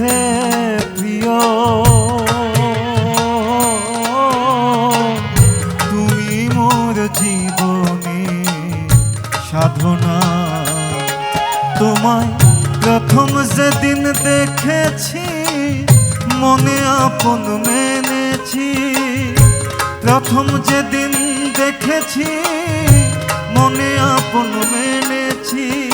হে প্রিয়। তুমি মোর জীবনে সাধনা। তোমায় প্রথম যেদিন দেখেছি, মনে আপন মেনেছি। প্রথম যেদিন দেখেছি, মনে আপন মেনেছি।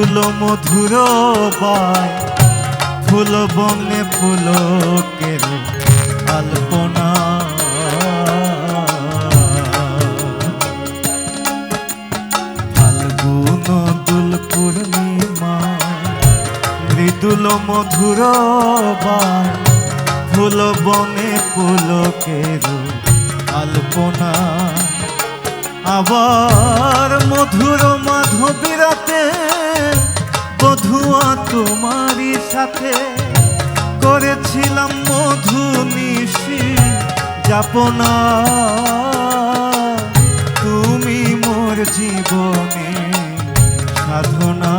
মৃদুল মধুর বায়, ফুল বনে পুলকের আলপনা। ফাল্গুন, দুল পূর্ণিমায় মৃদুল মধুর বায়, ফুল বনে পুলকের আলপনা। আবার মধুর মাধবীরাতে বধুয়া তোমারই সাথে করেছিলাম মধু নিশি যাপনা। তুমি মোর জীবনে সাধনা।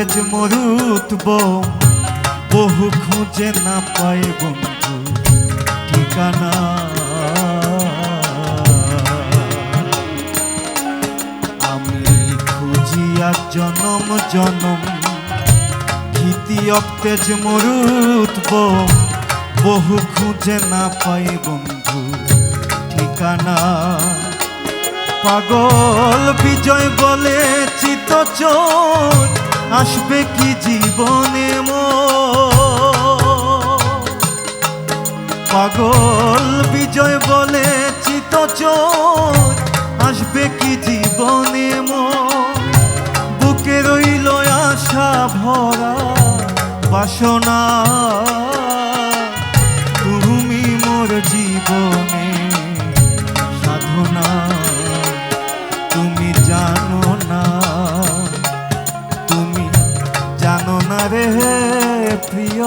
অতেজ মরুতব বহু খুঁজে না পাই বন্ধু ঠিকানা। আমি খুঁজিয়া জনম জনম খিতি অতেজ মরুতব বহু খুঁজে না পাই বন্ধু ঠিকানা। পাগল বিজয় বলে চিত চোর আসবে কি জীবনে মো পাগল বিজয় বলে চিত আসবে কি জীবনে মো বুকে রইল আশা ভরা বাসনা। জানো না রে প্রিয়।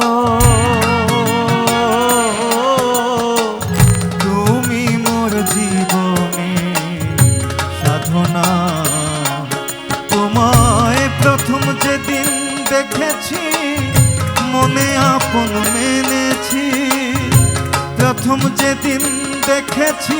তুমি মোর জীবনে সাধনা। তোমায় প্রথম যেদিন দেখেছি, মনে আপন মেনেছি। প্রথম যেদিন দেখেছি